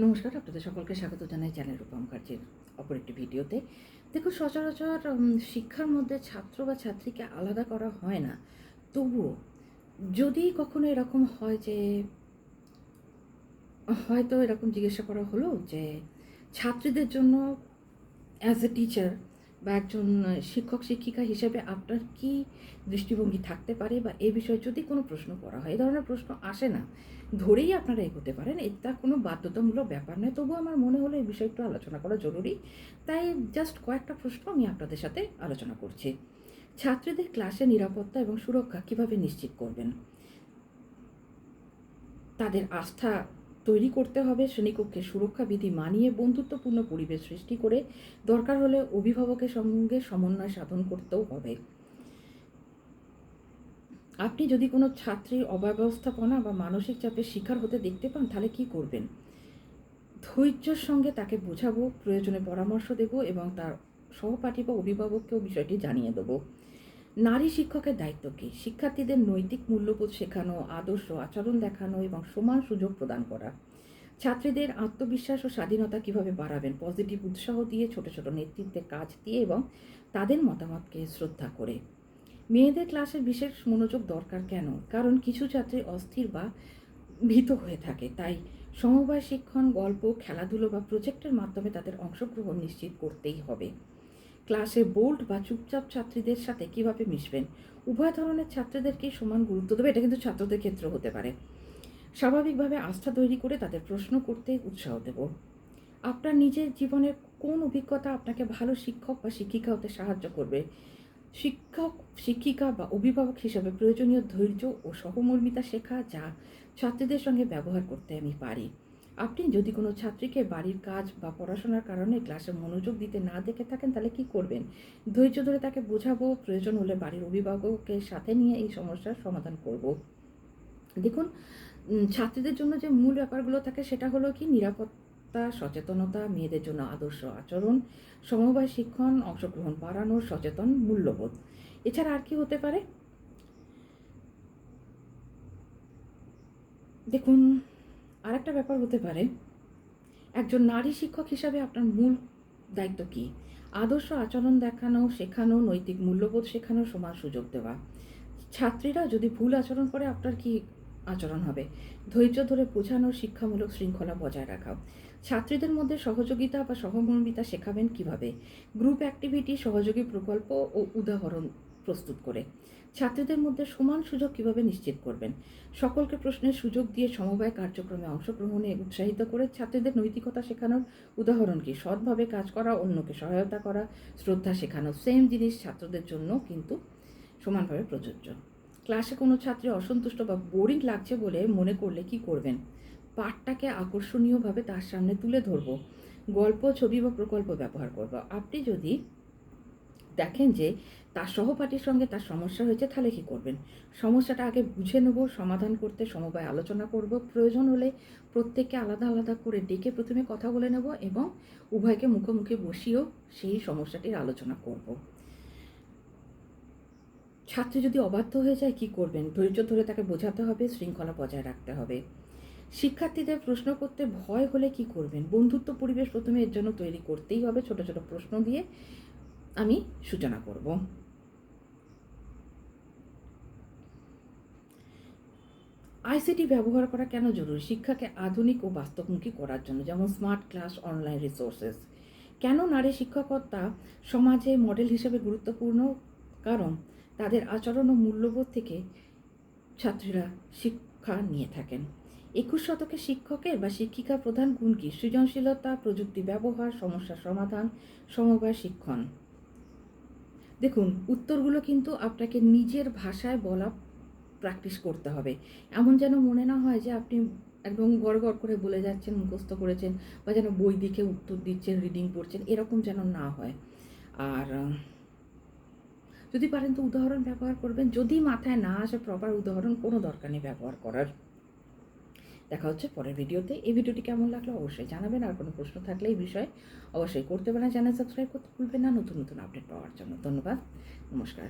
নমস্কার, আপনাদের সকলকে স্বাগত জানাই চ্যানেল রূপম কার্যের অপর একটি ভিডিওতে। দেখো সচরাচর শিক্ষার মধ্যে ছাত্র বা ছাত্রীকে আলাদা করা হয় না। তবুও যদি কখনো এরকম হয় যে, হয়তো এরকম জিজ্ঞাসা করা হলো যে, ছাত্রীদের জন্য অ্যাজ এ টিচার বা একজন শিক্ষক, শিক্ষিকা হিসেবে আপনার কি দৃষ্টিভঙ্গি থাকতে পারে বা এ বিষয়ে যদি কোনো প্রশ্ন করা হয় এই ধরনের প্রশ্ন আসে না, ধরেই আপনারা এগোতে পারেন। এটা কোনো বাধ্যতামূলক ব্যাপার নয়। তবুও আমার মনে হলো এই বিষয়ে একটু আলোচনা করা জরুরি। তাই জাস্ট কয়েকটা প্রশ্ন আমি আপনাদের সাথে আলোচনা করছি। ছাত্রীদের ক্লাসে নিরাপত্তা এবং সুরক্ষা কীভাবে নিশ্চিত করবেন? তাদের আস্থা তৈরি করতে হবে শ্রেণীকক্ষে সুরক্ষা বিধি মানিয়ে বন্ধুত্বপূর্ণ পরিবেশ সৃষ্টি করে দরকার হলে অভিভাবকের সঙ্গে সমন্বয় সাধন করতেও হবে। আপনি যদি কোনো ছাত্রীর অব্যবস্থাপনা বা মানসিক চাপের শিকার হতে দেখতে পান, তাহলে কি করবেন? ধৈর্যের সঙ্গে তাকে বোঝাবো, প্রয়োজনে পরামর্শ দেব এবং তার সহপাঠী বা অভিভাবককেও বিষয়টি জানিয়ে দেবো। নারী শিক্ষকের দায়িত্ব কী? শিক্ষার্থীদের নৈতিক মূল্যবোধ শেখানো, আদর্শ আচরণ দেখানো এবং সমান সুযোগ প্রদান করা। ছাত্রীদের আত্মবিশ্বাস ও স্বাধীনতা কীভাবে বাড়াবেন? পজিটিভ উৎসাহ দিয়ে ছোট ছোট নেতৃত্বের কাজ দিয়ে এবং তাদের মতামতকে শ্রদ্ধা করে। মেয়েদের ক্লাসে বিশেষ মনোযোগ দরকার কেন? কারণ কিছু ছাত্রী অস্থির বা ভীত হয়ে থাকে, তাই সমবায় শিক্ষণ, গল্প, খেলাধুলো বা প্রজেক্টের মাধ্যমে তাদের অংশগ্রহণ নিশ্চিত করতেই হবে। ক্লাসে বোল্ড বা চুপচাপ ছাত্রীদের সাথে কীভাবে মিশবেন? উভয় ধরনের ছাত্রীদেরকেই সমান গুরুত্ব দেবে, এটা কিন্তু ছাত্রদের ক্ষেত্রে হতে পারে। স্বাভাবিকভাবে আস্থা তৈরি করে তাদের প্রশ্ন করতে উৎসাহ দেব। আপনার নিজের জীবনের কোন অভিজ্ঞতা আপনাকে ভালো শিক্ষক বা শিক্ষিকা হতে সাহায্য করবে? শিক্ষক, শিক্ষিকা বা অভিভাবক হিসেবে প্রয়োজনীয় ধৈর্য ও সহমর্মিতা শেখা যা ছাত্রীদের সঙ্গে ব্যবহার করতে আমি পারি। আপনি যদি কোনো ছাত্রীকে বাড়ির কাজ বা পড়াশোনার কারণে ক্লাসে মনোযোগ দিতে না দেখে থাকেন, তাহলে কি করবেন? ধৈর্য ধরে তাকে বোঝাবো, প্রয়োজন হলে বাড়ির অভিভাবকের সাথে নিয়ে এই সমস্যার সমাধান করব। দেখুন ছাত্রীদের জন্য যে মূল ব্যাপারগুলো থাকে, সেটা হলো কি? নিরাপত্তা, সচেতনতা, মেয়েদের জন্য আদর্শ আচরণ, সমবায় শিক্ষণ, অংশগ্রহণ বাড়ানো, সচেতন, মূল্যবোধ। এছাড়া আর কি হতে পারে? দেখুন আরেকটা ব্যাপার হতে পারে। একজন নারী শিক্ষক হিসাবে আপনার মূল দায়িত্ব কী? আদর্শ আচরণ দেখানো, শেখানো, নৈতিক মূল্যবোধ শেখানো সমান সুযোগ দেওয়া। ছাত্রীরা যদি ভুল আচরণ করে, আপনার কি আচরণ হবে? ধৈর্য ধরে বোঝানো, শিক্ষামূলক শৃঙ্খলা বজায় রাখা। ছাত্রীদের মধ্যে সহযোগিতা বা সহমর্মিতা শেখাবেন কীভাবে? গ্রুপ অ্যাক্টিভিটি, সহযোগী প্রকল্প ও উদাহরণ প্রস্তুত করে। ছাত্রীদের মধ্যে সমান সুযোগ কীভাবে নিশ্চিত করবেন? সকলকে প্রশ্নের সুযোগ দিয়ে সমবায় কার্যক্রমে অংশগ্রহণে উৎসাহিত করে ছাত্রীদের নৈতিকতা শেখানোর উদাহরণ কি? সৎভাবে কাজ করা, অন্যকে সহায়তা করা, শ্রদ্ধা শেখানো সেম জিনিস ছাত্রদের জন্য কিন্তু সমানভাবে প্রযোজ্য। ক্লাসে কোনো ছাত্রী অসন্তুষ্ট বা বোরিং লাগছে বলে মনে করলে কি করবেন? পাঠটাকে আকর্ষণীয়ভাবে তার সামনে তুলে ধরবো। গল্প, ছবি বা প্রকল্প ব্যবহার করব। আপনি যদি দেখেন যে তার সহপাঠীর সঙ্গে তার সমস্যা হয়েছে, তাহলে কী করবেন? সমস্যাটা আগে বুঝে নেব, সমাধান করতে সমবায় আলোচনা করব। প্রয়োজন হলে প্রত্যেককে আলাদা আলাদা করে ডেকে প্রথমে কথা বলে নেব এবং উভয়কে মুখোমুখি বসিয়েও সেই সমস্যাটির আলোচনা করব। ছাত্রী যদি অবাধ্য হয়ে যায়, কি করবেন? ধৈর্য ধরে তাকে বোঝাতে হবে, শৃঙ্খলা বজায় রাখতে হবে। শিক্ষার্থীদের প্রশ্ন করতে ভয় হলে কি করবেন? বন্ধুত্ব পরিবেশ প্রথমে এর জন্য তৈরি করতেই হবে, ছোট ছোট প্রশ্ন দিয়ে। আমি সূচনা করব। আইসিটি ব্যবহার করা কেন জরুরি? শিক্ষাকে আধুনিক ও বাস্তবমুখী করার জন্য, যেমন স্মার্ট ক্লাস অনলাইন রিসোর্সেস কেন নারী শিক্ষকতা সমাজে মডেল হিসেবে গুরুত্বপূর্ণ? কারণ তাদের আচরণ ও মূল্যবোধ থেকে ছাত্রীরা শিক্ষা নিয়ে থাকেন। একুশ শতকে শিক্ষকের বা শিক্ষিকা প্রধান গুণ কি? সৃজনশীলতা, প্রযুক্তি ব্যবহার, সমস্যা সমাধান, সমবায় শিক্ষণ। দেখুন, উত্তরগুলো কিন্তু আপনাকে নিজের ভাষায় বলা প্র্যাকটিস করতে হবে। এমন যেন মনে না হয় যে আপনি একদম গড় গড় করে বলে যাচ্ছেন, মুখস্থ করেছেন বা যেন বই দেখে উত্তর দিচ্ছেন রিডিং পড়ছেন, এরকম যেন না হয়। আর, যদি পারেন তো উদাহরণ ব্যবহার করবেন। যদি মাথায় না আসে প্রপার উদাহরণ, কোনো দরকার নেই ব্যবহার করার। দেখা হচ্ছে পরের ভিডিওতে। এই ভিডিওটি কেমন লাগল অবশ্যই জানাবেন। আর কোনো প্রশ্ন থাকলে এই বিষয়ে অবশ্যই করতে পারেন। চ্যানেল সাবস্ক্রাইব করতে ভুলবেন না। নতুন নতুন আপডেট পাওয়ার জন্য ধন্যবাদ। নমস্কার।